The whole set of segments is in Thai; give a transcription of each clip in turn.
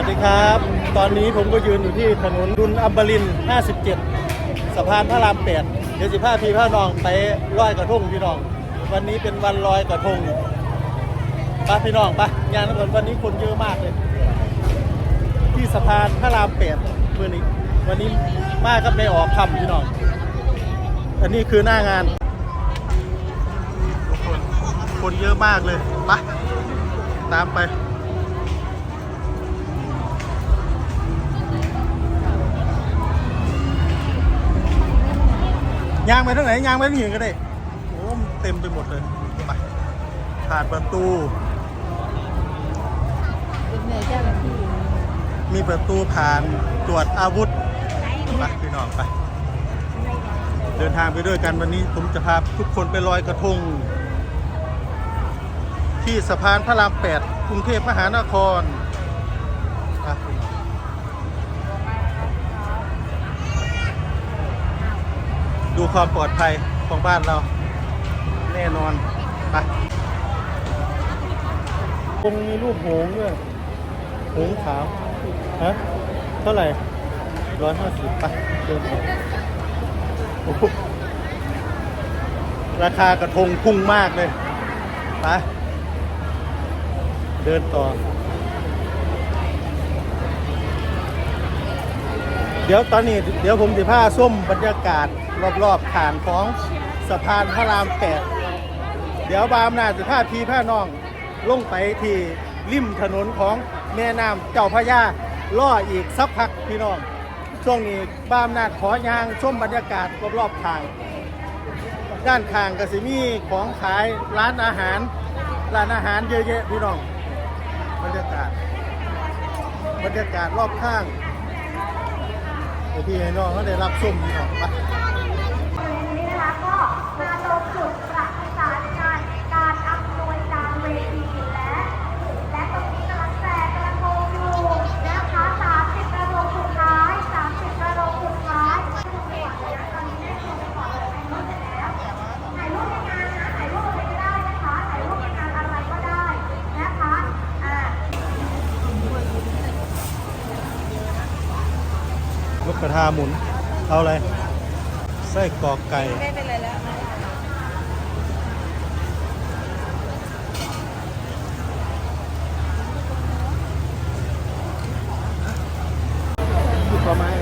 วัสดีครับ ตอนนี้ผมก็ยืนอยู่ที่ถนนดุลอัมบริน 57 สะพานพระราม8เดี๋ยวสิพาพี่พานองไปลอยกระทงพี่น้อง วันนี้เป็นวันลอยกระทงไปพี่น้องไปงานนั้นวันนี้คนเยอะมากเลย ที่สะพานพระราม8เมื่อนี้ วันนี้มากกับในออกคำพี่น้อง อันนี้คือหน้างานทุกคนคนเยอะมากเลยไปตามไป ยางไปทางไหนยางไปทางอื่นก็ได้โอ้มนเต็มไปหมดเลยไปผ่านประตู เป็นไงเจ้าหน้าที่มีประตูผ่านตรวจอาวุธไปพี่น้องไป เดินทางไปด้วยกันวันนี้ผมจะพาทุกคนไปลอยกระทง ที่สะพานพระรามแปดกรุงเทพมหานคร ดูความปลอดภัยของบ้านเรา แน่นอนไปคงมีรูปหงส์ด้วยหงส์ขาวฮะเท่าไหร่ร้อยห้าสิบไปเดินไปราคากระทงพุ่งมากเลยไปเดินต่อ เดี๋ยวตอนนี้ เดี๋ยวผมจะพาส้มบรรยากาศ รอบๆฐานของสะพานพระรามแปดเดี๋ยวบามนาจะพาพี่พาน้อง ลงไปที่ริมถนนของแม่น้ำเจ้าพระยาล่ออีกสักพักพี่น้อง ช่วงนี้บามนาขอยางชมบรรยากาศรอบๆทาง ด้านข้างก็สิมีของขายร้านอาหาร ร้านอาหารเยอะแยะพี่น้อง บรรยากาศ บรรยากาศรอบข้างพี่น้องเขาได้รับชมพี่น้องไป ก็มาลงจุดประสานงานการอำนวยการเวทีและ และตรงนี้กำลังแจกกระทงอยู่นะคะ30กระทงสุดท้าย30กระทงสุดท้ายตอนนี้ได้ชมก่อนเลยถ่ายรูปเสร็จแล้วถ่ายรูปในงานนะถ่ายรูปอะไรก็ได้นะคะถ่ายรูปในงานอะไรก็ได้นะคะอ่า ลูกกระทาหมุน ส้กรอกไก่ ไม่เป็นไรแล้วอยู่ประมาณ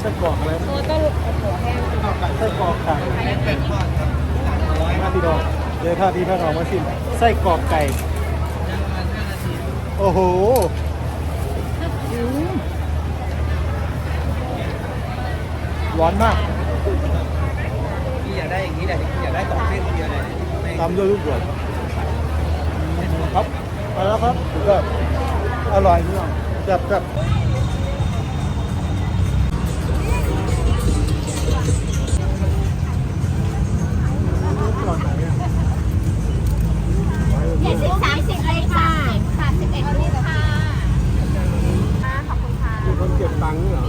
ไส้กรอกอะไรตัวก็หัวแห้งไส้กรอกไก่มาพี่ดอกเดี๋ยวพาพี่พาน้องมาชิมไส้กรอกไก่ โอ้โห อืม ร้อนมากพี่อยากได้อย่างนี้แหละพี่อยากได้สองเส้นเดียวเลยไม่ตำด้วยลูกด่วนครับมาแล้วครับก็อร่อยนี่น้องแซ่บแซ่บก่อนไหนอะยี่สิบสามสิบเลยค่ะสามสิบเอ็ดลูกค่ะขอบคุณค่ะมีคนเก็บตังค์เหรอ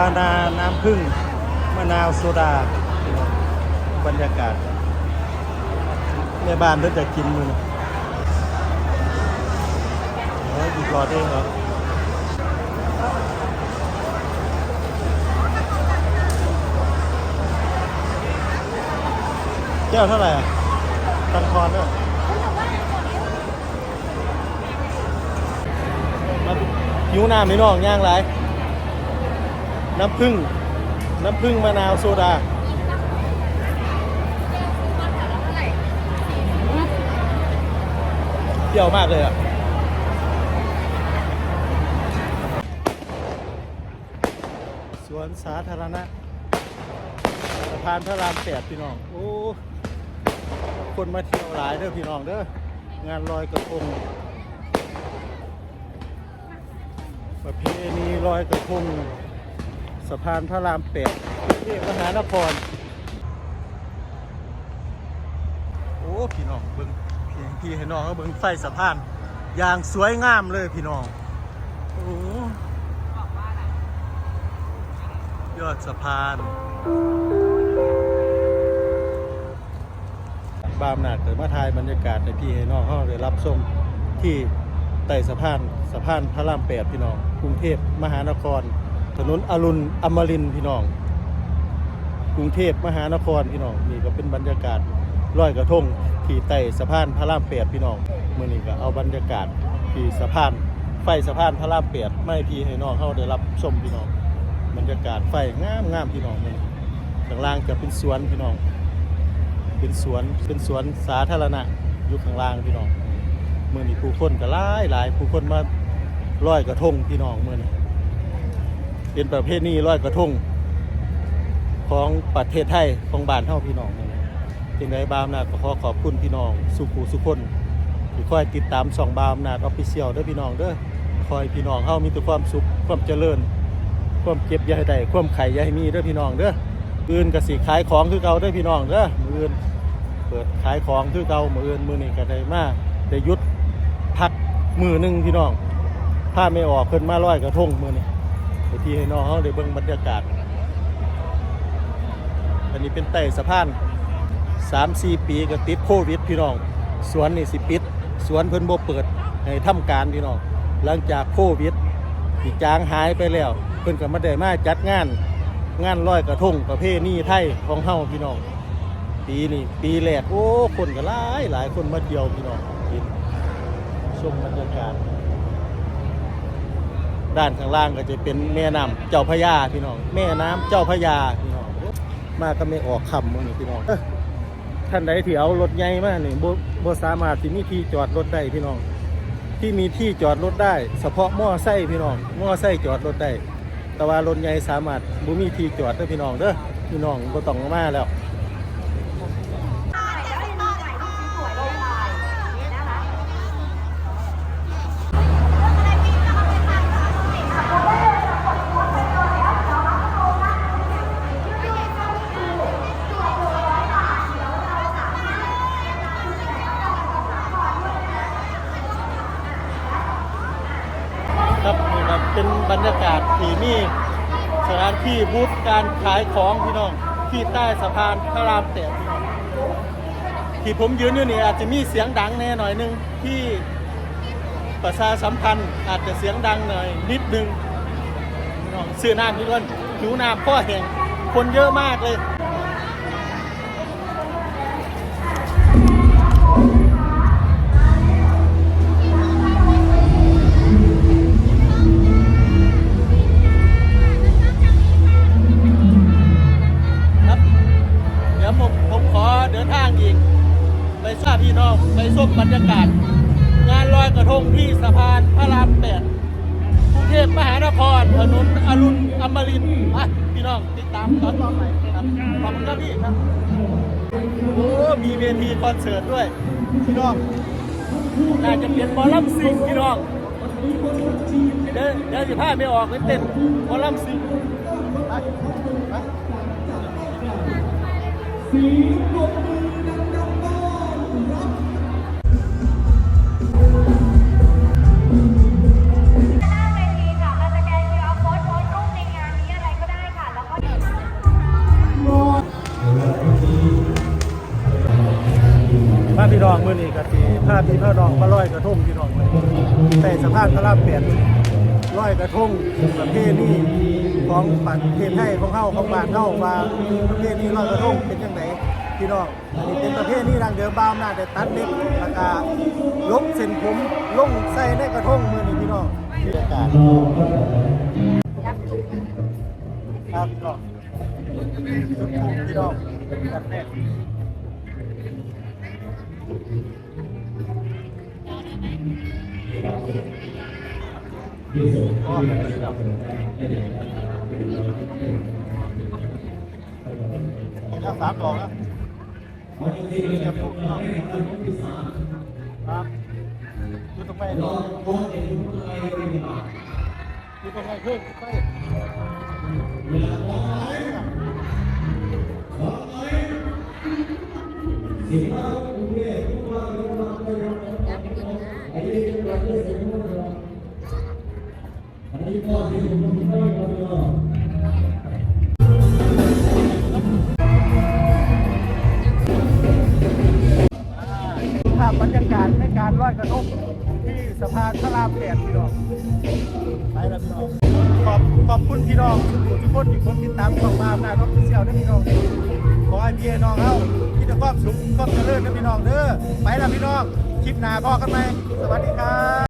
านาน้ำผึ้งมะนาวโซดา บรรยากาศแม่บ้านเพิ่งจะกินมือเอออีกรอดเองเหรอแก้วเท่าไหร่อะตังคอนด้วยมาหิวน้ำไม่น้องย่างไร น้ำผึ้งน้ำผึ้งมะนาวโซดาเปรี้ยวมากเลยอะสวนสาธารณะสะพานพระรามแปดพี่น้อง โอ้ คนมาเที่ยวหลายเด้อพี่น้องเด้องานลอยกระทงประเพณีลอยกระทง สะพานพระรามแปดกรุงเทพมหานคร โอ้พี่น้องเบิ้งพี่พี่ให้น้องก็เบิ้งไฟสะพาน อย่างสวยงามเลยพี่น้อง โอ้ยอดสะพานบามนาดเกิดมาทายบรรยากาศในพี่ให้น้องเขาได้รับชมที่ใต้สะพานสะพานพระรามแปดพี่น้องกรุงเทพมหานคร ถนนอรุณอมรินพี่น้อง กรุงเทพมหานครพี่น้องนี่ก็เป็นบรรยากาศร้อยกระทงที่ใต้สะพานพระรามแปดพี่น้องเมื่อนี้ก็เอาบรรยากาศที่สะพานไฟสะพานพระรามแปดไม่พี่ให้น้องเข้าได้รับชมพี่น้องบรรยากาศไฟงามงามพี่น้องนี้ข้างล่างจะเป็นสวนพี่น้อง เป็นสวนเป็นสวนสาธารณะอยู่ข้างล่างพี่น้องเมื่อนี้ผู้คนก็หลายหลายผู้คนมาลอยกระทงพี่น้องเมื่อนี้ เป็นประเภทนี้ลอยกระทงของประเทศไทยของบ้านเฮาพี่น้องจึงได้บาวอำนาก็ขอขอบคุณพี่น้อง สุขูสุคนที่คอยติดตามส่องบาวอำนาจออฟฟิเชียลเด้อพี่น้องเด้อคอยพี่น้องเฮามีแต่ความสุขความเจริญ ความเก็บยาให้ได้ความไข่ยาให้มีเด้อพี่น้องเด้ออื่นก็สิขายของคือเก่าเด้อพี่น้องเด้อมื้ออื่นเปิดขายของคือเก่ามืออื่นมือนี้ก็ได้มาได้หยุดพักมือหนึ่งพี่น้องถ้าไม่ออกเพิ่นมาลอยกระทงมือนี้ ให้พี่ให้น้องเฮาได้เบิ่งบรรยากาศ อันนี้เป็นไต่สะพาน3-4ปีก็ติดโควิดพี่น้อง สวนนี่สิปิด สวนเพิ่นบ่เปิดให้ทำการพี่น้อง หลังจากโควิดที่จางหายไปแล้ว เพิ่นก็มาได้มาจัดงาน งานลอยกระทงประเพณีไทยของเฮาพี่น้อง ปีนี้ปีแรกโอ้คนก็หลายหลายคนมาเที่ยวพี่น้องชมบรรยากาศ ด้านข้างล่างก็จะเป็นแม่น้ำเจ้าพระยาพี่น้อง แม่น้ำเจ้าพระยาพี่น้อง มาก็ไม่ออกคำมื้อพี่น้องท่านใดที่เอารถใหญ่มานี่บบสามารถที่มีที่จอดรถได้พี่น้อง ที่มีที่จอดรถได้ เฉพาะมอไซค์พี่น้องมอไซค์จอดรถได้แต่ว่ารถใหญ่สามารถบ่มีที่จอดเด้พี่น้องเด้อพี่น้องบ่ต้องมาแล้ว สถานที่บูธการขายของพี่น้อง ที่ใต้สะพานพระรามแปดพี่น้องที่ผมยืนอยู่นี่อาจจะมีเสียงดังแน่หน่อยหนึงที่ประชาสัมพันธ์อาจจะเสียงดังหน่อยนิดนึงพี่น้องซื้อน้ำพี่ก่อนหิวน้ำพ่อแห่งคนเยอะมากเลย ทงที่สะพานพระรามแปดกรุงเทพมหานครถนนอรุณอมรินทร์อะพี่น้องติดตามตอนต่อไปครับขอบคุณครับพี่ครับโอ้มีเวทีคอนเสิร์ตด้วยพี่น้องน่าจะเป็นบอลลัมซิงพี่น้องเดี๋ยวเดี๋ยวจะพาไปออกไปเต้นบอลลัมซิงไปไปห พี่น้องมื้อนี้ก็สิพาพี่พาน้องมาลอยกระทงพี่น้องมื้อนี้แต่สะพานพระรามแปดลอยกระทงประเพณีของประเทศไทยของเฮาของบ้านเฮาว่าประเพณีลอยกระทงเป็นจังไดพี่น้องอันนี้เป็นประเพณีดังเดิมบ้าวนาได้ตัดเล็บแล้วก็ลบเส้นผมลงใส่ในกระทงมื้อนี้พี่น้องบรรยากาศครับพี่น้องจุดธูปพี่น้องกันแรก อ๋อครับสามดอกนะเสียบปุ๊บครับอยู่ตรงไหนดอกอยู่ตรงไหนเพิ่มไป ภาพบรรยากาศในการลอยกระทงที่สะพานพระรามแปดพี่น้องไปแล้วพี่น้องขอบขอบคุณพี่น้องทุกคนที่คนติดตามของมาอำนาท็อปฟิเชียลนะพี่น้องขอให้พี่น้องเอ้าทีตจะครอบสุขครอบเจริญนะพี่น้องเด้อไปแล้วพี่น้องคลิปหน้าพ่อกันไหมสวัสดีครับ